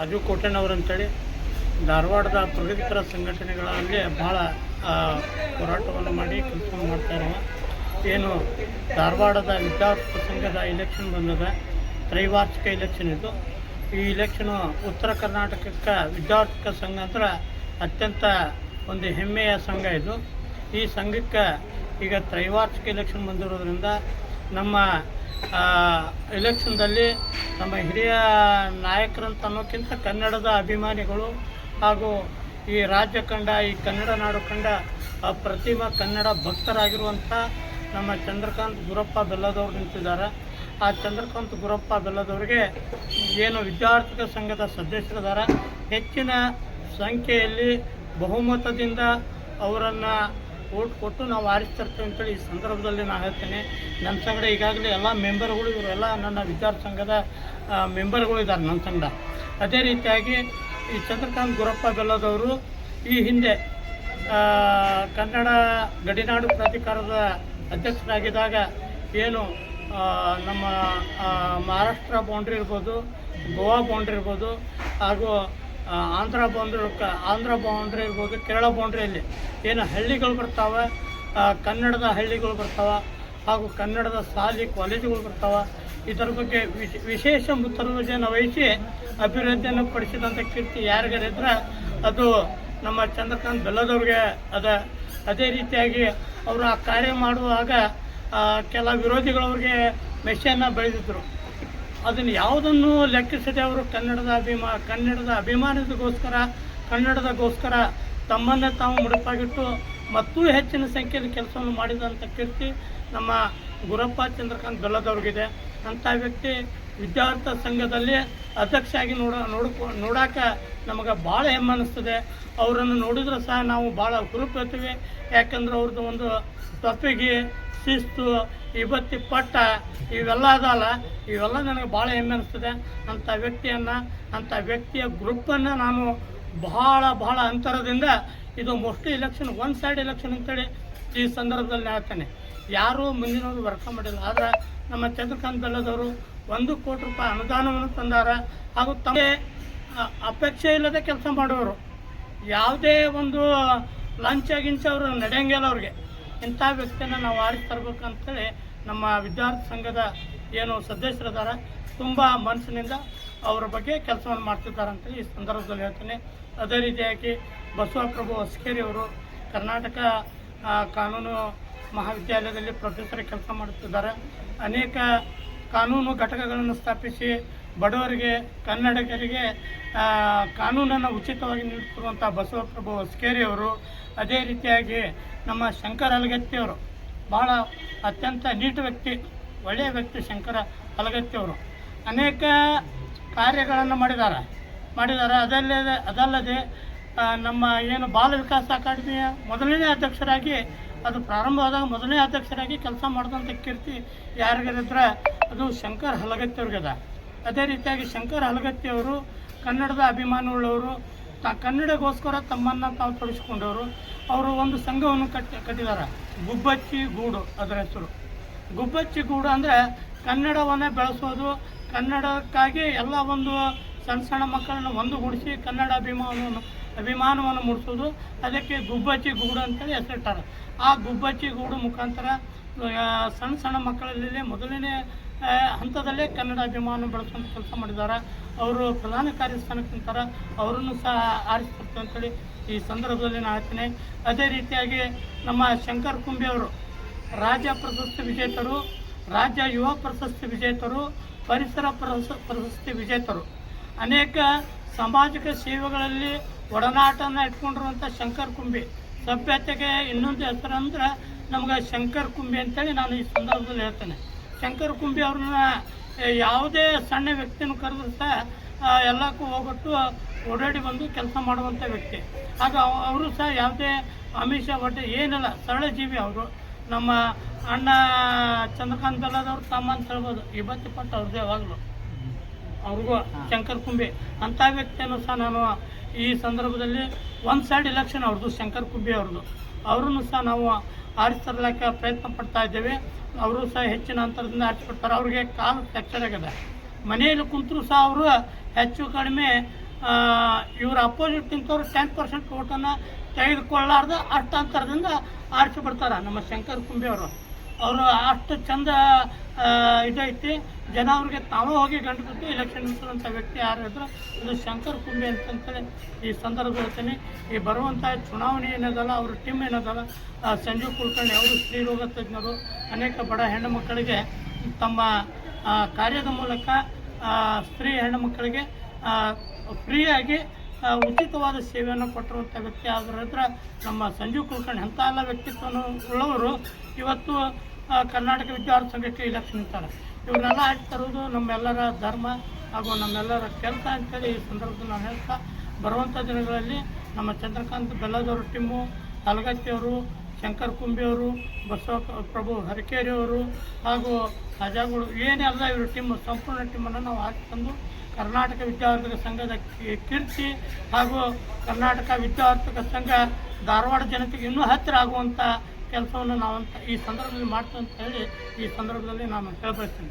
ರಾಜು ಕೋಟೆನವರು ಅಂತೇಳಿ, ಧಾರವಾಡದ ಪ್ರಗತಿಪರ ಸಂಘಟನೆಗಳಲ್ಲಿ ಭಾಳ ಹೋರಾಟವನ್ನು ಮಾಡಿ ಕೆಲಸ ಮಾಡ್ತಾರೆ ಏನು, ಧಾರವಾಡದ ವಿದ್ಯಾರ್ಥಿ ಸಂಘದ ಇಲೆಕ್ಷನ್ ಬಂದದ, ತ್ರೈವಾರ್ಷಿಕ ಇಲೆಕ್ಷನ್ ಇದು. ಈ ಇಲೆಕ್ಷನು ಉತ್ತರ ಕರ್ನಾಟಕಕ್ಕೆ ವಿದ್ಯಾರ್ಥಿಕ ಸಂಘ ಅಂದ್ರೆ ಅತ್ಯಂತ ಒಂದು ಹೆಮ್ಮೆಯ ಸಂಘ ಇದು. ಈ ಸಂಘಕ್ಕೆ ಈಗ ತ್ರೈವಾರ್ಷಿಕ ಇಲೆಕ್ಷನ್ ಬಂದಿರೋದ್ರಿಂದ ನಮ್ಮ ಎಲೆಕ್ಷನ್ದಲ್ಲಿ ನಮ್ಮ ಹಿರಿಯ ನಾಯಕರಂತ ಅನ್ನೋಕ್ಕಿಂತ ಕನ್ನಡದ ಅಭಿಮಾನಿಗಳು ಹಾಗೂ ಈ ರಾಜ್ಯ ಕಂಡ, ಈ ಕನ್ನಡ ನಾಡು ಕಂಡ ಪ್ರತಿಮ ಕನ್ನಡ ಭಕ್ತರಾಗಿರುವಂಥ ನಮ್ಮ ಚಂದ್ರಕಾಂತ್ ಗುರಪ್ಪ ಬೆಲ್ಲದವ್ರು ನಿಂತಿದ್ದಾರೆ. ಆ ಚಂದ್ರಕಾಂತ್ ಗುರಪ್ಪ ಬೆಲ್ಲದವ್ರಿಗೆ ಏನು ವಿದ್ಯಾರ್ಥಿಗಳ ಸಂಘದ ಸದಸ್ಯರಿದ್ದಾರೆ ಹೆಚ್ಚಿನ ಸಂಖ್ಯೆಯಲ್ಲಿ ಬಹುಮತದಿಂದ ಅವರನ್ನು ಓಟ್ ಕೊಟ್ಟು ನಾವು ಆರಿಸ್ತಿರ್ತೇವೆ ಅಂತೇಳಿ ಈ ಸಂದರ್ಭದಲ್ಲಿ ನಾನು ಹೇಳ್ತೇನೆ. ನನ್ನ ಸಂಗಡ ಈಗಾಗಲೇ ಎಲ್ಲ ಮೆಂಬರ್ಗಳು ಇವರೆಲ್ಲ ನನ್ನ ವಿಚಾರ ಸಂಘದ ಮೆಂಬರ್ಗಳು ಇದ್ದಾರೆ ನನ್ನ ಸಂಘ ಅದೇ ರೀತಿಯಾಗಿ ಈ ಚಂದ್ರಕಾಂತ್ ಗುರಪ್ಪ ಬೆಲ್ಲದವರು ಈ ಹಿಂದೆ ಕನ್ನಡ ಗಡಿನಾಡು ಪ್ರಾಧಿಕಾರದ ಅಧ್ಯಕ್ಷರಾಗಿದ್ದಾಗ ಏನು ನಮ್ಮ ಮಹಾರಾಷ್ಟ್ರ ಬೌಂಡ್ರಿ ಇರ್ಬೋದು, ಗೋವಾ ಬೌಂಡ್ರಿ ಇರ್ಬೋದು, ಹಾಗೂ ಆಂಧ್ರ ಬೌಂಡ್ರಿ ಆಂಧ್ರ ಬೌಂಡ್ರಿ ಹೋಗಿ ಕೇರಳ ಬೌಂಡ್ರಿಯಲ್ಲಿ ಏನು ಹಳ್ಳಿಗಳು ಬರ್ತಾವೆ ಕನ್ನಡದ ಹಳ್ಳಿಗಳು ಬರ್ತಾವೆ, ಹಾಗೂ ಕನ್ನಡದ ಶಾಲೆ ಕಾಲೇಜುಗಳು ಬರ್ತಾವೆ. ಇದರ ಬಗ್ಗೆ ವಿಶ್- ವಿಶೇಷ ಮುತುವರ್ಜಿಯನ್ನು ವಹಿಸಿ ಅಭಿವೃದ್ಧಿಯನ್ನು ಪಡಿಸಿದಂಥ ಕೀರ್ತಿ ಯಾರಿಗಾರಿದ್ರೆ ಅದು ನಮ್ಮ ಚಂದ್ರಕಾಂತ್ ಬೆಲ್ಲದವ್ರಿಗೆ ಅದ. ಅದೇ ರೀತಿಯಾಗಿ ಅವರು ಆ ಕಾರ್ಯ ಮಾಡುವಾಗ ಕೆಲ ವಿರೋಧಿಗಳವ್ರಿಗೆ ಮೆಷೆಯನ್ನು ಬೆಳೆದಿದ್ರು. ಅದನ್ನು ಯಾವುದನ್ನು ಲೆಕ್ಕಿಸದೆ ಅವರು ಕನ್ನಡದ ಅಭಿಮಾ, ಕನ್ನಡದ ಅಭಿಮಾನದಗೋಸ್ಕರ, ಕನ್ನಡದಗೋಸ್ಕರ ತಮ್ಮನ್ನೇ ತಾವು ಮುಡುಪಾಗಿಟ್ಟು ಮತ್ತೂ ಹೆಚ್ಚಿನ ಸಂಖ್ಯೆಯಲ್ಲಿ ಕೆಲಸವನ್ನು ಮಾಡಿದಂಥ ಕೀರ್ತಿ ನಮ್ಮ ಗುರಪ್ಪ ಚಂದ್ರಕಾಂತ್ ಬೆಲ್ಲದವ್ರಿಗಿದೆ ಅಂಥ ವ್ಯಕ್ತಿ ವಿದ್ಯಾರ್ಥಿ ಸಂಘದಲ್ಲಿ ಅಧ್ಯಕ್ಷರಾಗಿ ನೋಡ, ನೋಡ್ಕೊ, ನೋಡಾಕ ನಮಗೆ ಭಾಳ ಹೆಮ್ಮೆ ಅನ್ನಿಸ್ತದೆ ಅವರನ್ನು ನೋಡಿದ್ರೆ ಸಹ ನಾವು ಭಾಳ ಹುರುಪೇತೀವಿ ಯಾಕಂದ್ರೆ ಅವ್ರದ್ದು ಒಂದು ತಪ್ಪಿಗೆ ಶಿಸ್ತು ಇವತ್ತಿ ಪಟ್ಟ ಇವೆಲ್ಲ ಅದಲ್ಲ. ಇವೆಲ್ಲ ನನಗೆ ಭಾಳ ಹೆಮ್ಮೆ ಅನಿಸ್ತದೆ. ಅಂಥ ವ್ಯಕ್ತಿಯನ್ನು, ಅಂಥ ವ್ಯಕ್ತಿಯ ಗ್ರೂಪನ್ನು ನಾನು ಬಹಳ ಬಹಳ ಅಂತರದಿಂದ ಇದು mostly election one side election ಅಂತೇಳಿ ಈ ಸಂದರ್ಭದಲ್ಲಿ ಹೇಳ್ತೇನೆ. ಯಾರೂ ಮುಂದಿನವರು ವರ್ಕ ಮಾಡಿಲ್ಲ. ಆದರೆ ನಮ್ಮ ಚಂದ್ರಕಾಂತ್ ಬೆಲ್ಲದವರು ಒಂದು ಕೋಟಿ ರೂಪಾಯಿ ಅನುದಾನವನ್ನು ತಂದಾರ. ಹಾಗೂ ತಮಗೆ ಅಪೇಕ್ಷೆ ಇಲ್ಲದೆ ಕೆಲಸ ಮಾಡೋರು ಯಾವುದೇ ಒಂದು ಲಂಚ ಗಿಂಚ ಅವರು ನಡೆಯಂಗಿಲ್ಲ ಅವ್ರಿಗೆ. ಇಂಥ ವ್ಯಕ್ತಿಯನ್ನು ನಾವು ಆರಿಸಿ ತರಬೇಕಂತೇಳಿ ನಮ್ಮ ವಿದ್ಯಾರ್ಥಿ ಸಂಘದ ಏನು ಸದಸ್ಯರಿದ್ದಾರೆ, ತುಂಬ ಮನಸ್ಸಿನಿಂದ ಅವರ ಬಗ್ಗೆ ಕೆಲಸವನ್ನು ಮಾಡ್ತಿದ್ದಾರೆ ಅಂತ ಈ ಸಂದರ್ಭದಲ್ಲಿ ಹೇಳ್ತೇನೆ. ಅದೇ ರೀತಿಯಾಗಿ ಬಸವಪ್ರಭು ಅವರು ಕರ್ನಾಟಕ ಕಾನೂನು ಮಹಾವಿದ್ಯಾಲಯದಲ್ಲಿ ಪ್ರೊಫೆಸರ್ ಕೆಲಸ ಮಾಡುತ್ತಿದ್ದಾರೆ. ಅನೇಕ ಕಾನೂನು ಘಟಕಗಳನ್ನು ಸ್ಥಾಪಿಸಿ ಬಡವರಿಗೆ, ಕನ್ನಡಿಗರಿಗೆ ಕಾನೂನನ್ನು ಉಚಿತವಾಗಿ ನೀಡುತ್ತಿರುವಂಥ ಬಸವಪ್ರಭು ಅವರು, ಅದೇ ರೀತಿಯಾಗಿ ನಮ್ಮ ಶಂಕರ್ ಹಲಗತ್ತಿ ಅವರು ಭಾಳ ಅತ್ಯಂತ ನೀಟ್ ವ್ಯಕ್ತಿ, ಒಳ್ಳೆಯ ವ್ಯಕ್ತಿ ಶಂಕರ ಅಲಗತ್ತಿಯವರು ಅನೇಕ ಕಾರ್ಯಗಳನ್ನು ಮಾಡಿದ್ದಾರೆ. ಮಾಡಿದ್ದಾರೆ. ಅದಲ್ಲದೆ ಅದಲ್ಲದೆ ನಮ್ಮ ಏನು ಬಾಲ ವಿಕಾಸ ಅಕಾಡೆಮಿಯ ಮೊದಲನೇ ಅಧ್ಯಕ್ಷರಾಗಿ, ಅದು ಪ್ರಾರಂಭವಾದಾಗ ಮೊದಲನೇ ಅಧ್ಯಕ್ಷರಾಗಿ ಕೆಲಸ ಮಾಡಿದಂಥ ಕೀರ್ತಿ ಯಾರಿಗಾರಿದ್ರೆ ಅದು ಶಂಕರ್ ಹಲಗತ್ತಿಯವ್ರಿಗದ ಅದೇ ರೀತಿಯಾಗಿ ಶಂಕರ್ ಹಲಗತ್ತಿಯವರು ಕನ್ನಡದ ಅಭಿಮಾನವುಳ್ಳವರು ಕನ್ನಡಗೋಸ್ಕರ ತಮ್ಮನ್ನು ತಾವು ತೊಡಗಿಸ್ಕೊಂಡವರು. ಅವರು ಒಂದು ಸಂಘವನ್ನು ಕಟ್ಟಿ, ಕಟ್ಟಿದ್ದಾರೆ. ಗುಬ್ಬಚ್ಚಿ ಗೂಡು ಅದರ ಹೆಸರು. ಗುಬ್ಬಚ್ಚಿ ಗೂಡು ಅಂದರೆ ಕನ್ನಡವನ್ನೇ ಬೆಳೆಸೋದು, ಕನ್ನಡಕ್ಕಾಗಿ ಎಲ್ಲ ಒಂದು ಸಣ್ಣ ಸಣ್ಣ ಮಕ್ಕಳನ್ನು ಒಂದುಗೂಡಿಸಿ ಕನ್ನಡ ಅಭಿಮಾನವನ್ನು ಅಭಿಮಾನವನ್ನು ಮೂಡಿಸೋದು. ಅದಕ್ಕೆ ಗುಬ್ಬಚ್ಚಿ ಗೂಡು ಅಂತೇಳಿ ಹೆಸರಿಟ್ಟಾರೆ. ಆ ಗುಬ್ಬಚ್ಚಿ ಗೂಡು ಮುಖಾಂತರ ಸಣ್ಣ ಸಣ್ಣ ಮಕ್ಕಳಲ್ಲಿ ಮೊದಲನೇ ಹಂತದಲ್ಲೇ ಕನ್ನಡ ಅಭಿಮಾನ ಬೆಳೆಸುವಂಥ ಕೆಲಸ ಮಾಡಿದ್ದಾರೆ ಅವರು ಪ್ರಧಾನ ಕಾರ್ಯಸ್ಥಾನಕ್ಕೆ ಅವರನ್ನು ಸಹ ಆರಿಸ್ತಾರೆ ಅಂತೇಳಿ ಈ ಸಂದರ್ಭದಲ್ಲಿ ನಾನು ಹೇಳ್ತೀನಿ. ಅದೇ ರೀತಿಯಾಗಿ ನಮ್ಮ ಶಂಕರ್ ಕುಂಬಿ ಅವರು, ರಾಜ್ಯ ಪ್ರಶಸ್ತಿ ವಿಜೇತರು, ರಾಜ್ಯ ಯುವ ಪ್ರಶಸ್ತಿ ವಿಜೇತರು, ಪರಿಸರ ಪ್ರಶ- ಪ್ರಶಸ್ತಿ ವಿಜೇತರು. ಅನೇಕ ಸಾಮಾಜಿಕ ಸೇವೆಗಳಲ್ಲಿ ಒಡನಾಟನ ಇಟ್ಕೊಂಡಿರುವಂಥ ಶಂಕರ್ ಕುಂಬಿ, ಸಭ್ಯತೆಗೆ ಇನ್ನೊಂದು ಹೆಸರು ಅಂದ್ರೆ ನಮ್ಗೆ ಶಂಕರ್ ಕುಂಬಿ ಅಂತೇಳಿ ನಾನು ಈ ಸಂದರ್ಭದಲ್ಲಿ ಹೇಳ್ತೇನೆ. ಶಂಕರ್ ಕುಂಬಿ ಅವ್ರನ್ನ ಯಾವುದೇ ಸಣ್ಣ ವ್ಯಕ್ತಿನ ಕರೆದ್ರು ಸಹ ಎಲ್ಲಕ್ಕೂ ಹೋಗ್ಬಿಟ್ಟು ಓಡಾಡಿ ಬಂದು ಕೆಲಸ ಮಾಡುವಂಥ ವ್ಯಕ್ತಿ. ಆಗ ಅವ- ಅವರು ಸಹ ಯಾವುದೇ ಅಮಿಷ ಒಡ್ಡೆ ಏನಿಲ್ಲ ಸರಳ ಜೀವಿ ಅವರು. ನಮ್ಮ ಅಣ್ಣ ಚಂದ್ರಕಾಂತ್ ಬೆಲ್ಲದವ್ರು ತಮ್ಮ ಅಂತ ಹೇಳ್ಬೋದು. ಇವತ್ತು ಪಟ್ಟು ಅವ್ರದ್ದು ಯಾವಾಗಲೂ. ಅವ್ರಿಗೂ ಶಂಕರ್ ಕುಂಬಿ. ಅಂಥ ವ್ಯಕ್ತಿಯನ್ನು ಸಹ ನಾನು ಈ ಸಂದರ್ಭದಲ್ಲಿ ಒಂದು ಸೈಡ್ ಇಲೆಕ್ಷನ್ ಅವ್ರದ್ದು ಶಂಕರ್ ಕುಂಬಿ ಅವ್ರದ್ದು. ಅವ್ರನ್ನು ಸಹ ನಾವು ಆರಿಸಲಕ್ಕೆ ಪ್ರಯತ್ನ ಪಡ್ತಾ ಇದ್ದೇವೆ. ಅವರು ಸಹ ಹೆಚ್ಚಿನ ಅಂತರದಿಂದ ಆರಿಸ್ಬಿಡ್ತಾರೆ ಅವ್ರಿಗೆ ಕಾಲು ಫ್ರ್ಯಾಕ್ಚರ್ ಆಗಿದೆ. ಮನೆಯಲ್ಲಿ ಕುಂತರು ಸಹ ಅವರು ಹೆಚ್ಚು ಕಡಿಮೆ ಇವ್ರ ಅಪೋಸಿಟ್ ನಿಂತವ್ರು ಟೆನ್ ಪರ್ಸೆಂಟ್ ಓಟನ್ನು ತೆಗೆದುಕೊಳ್ಳಾರ್ದು ಅಷ್ಟು ಅಂತರದಿಂದ ಆರಿಸಿ ನಮ್ಮ ಶಂಕರ್ ಕುಂಬೆ ಅವರು. ಅವರು ಅಷ್ಟು ಚಂದ ಇದೈತಿ. ಜನ ಅವ್ರಿಗೆ ತಾವೇ ಹೋಗಿ ಗಂಟು ಬಿಟ್ಟು ಎಲೆಕ್ಷನ್ ನಿಂತಿರುವಂಥ ವ್ಯಕ್ತಿ ಯಾರು ಇದ್ರು ಅದು ಶಂಕರ್ ಕುಂಬೆ ಅಂತಂತೇಳಿ ಈ ಸಂದರ್ಭ ಹೇಳ್ತೀನಿ. ಈ ಬರುವಂಥ ಚುನಾವಣೆ ಏನದಲ್ಲ, ಅವ್ರ ಟೀಮ್ ಏನದಲ್ಲ ಸಂಜೀವ್ ಕುಲಕರ್ಣಿ ಅವರು ಸ್ತ್ರೀರೋಗ ತಜ್ಞರು, ಅನೇಕ ಬಡ ಹೆಣ್ಣು ಮಕ್ಕಳಿಗೆ ತಮ್ಮ ಕಾರ್ಯದ ಮೂಲಕ ಸ್ತ್ರೀ ಹೆಣ್ಣು ಮಕ್ಕಳಿಗೆ ಫ್ರೀಯಾಗಿ ಉಚಿತವಾದ ಸೇವೆಯನ್ನು ಕೊಟ್ಟಿರುವಂಥ ವ್ಯಕ್ತಿ ಆಗಿರೋದ್ರ ನಮ್ಮ ಸಂಜೀವ್ ಕುಲಕರ್ಣಿ ಅಂಥ ಎಲ್ಲ ವ್ಯಕ್ತಿತ್ವವನ್ನು ಉಳ್ಳವರು. ಇವತ್ತು ಕರ್ನಾಟಕ ವಿದ್ಯಾರ್ಥಿ ಸಂಘಕ್ಕೆ ಇಲೆಕ್ಷನ್ ನಿಂತಾರೆ ಇವನ್ನೆಲ್ಲ ಆಗಿ ತರುವುದು ನಮ್ಮೆಲ್ಲರ ಧರ್ಮ ಹಾಗೂ ನಮ್ಮೆಲ್ಲರ ಕೆಲಸ ಅಂತೇಳಿ ಈ ಸಂದರ್ಭದಲ್ಲಿ ನಾನು ಹೇಳ್ತಾ ಬರುವಂಥ ದಿನಗಳಲ್ಲಿ ನಮ್ಮ ಚಂದ್ರಕಾಂತ್ ಬೆಲ್ಲದವರು, ಟಿಮ್ಮು ಹಲಗತ್ತಿಯವರು ಶಂಕರ್ ಕುಂಬಿಯವರು ಬಸವ ಪ್ರಭು ಹರಕೇರಿಯವರು ಹಾಗೂ ರಾಜಾಗಳು ಏನೆಲ್ಲ ಇವರು ಟೀಮ್ ಸಂಪೂರ್ಣ ಟೀಮನ್ನು ನಾವು ಹಾಕಿ ತಂದು ಕರ್ನಾಟಕ ವಿದ್ಯಾವರ್ಧಕ ಸಂಘದ ಕೀರ್ತಿ ಹಾಗೂ ಕರ್ನಾಟಕ ವಿದ್ಯಾವರ್ಧಕ ಸಂಘ ಧಾರವಾಡ ಜನತೆಗೆ ಇನ್ನೂ ಹತ್ತಿರ ಆಗುವಂಥ ಕೆಲಸವನ್ನು ನಾವು ಈ ಸಂದರ್ಭದಲ್ಲಿ ಮಾಡ್ತೀವಿ ಅಂತ ಹೇಳಿ ಈ ಸಂದರ್ಭದಲ್ಲಿ ನಾನು ಹೇಳಬಯಸ್ತೀನಿ.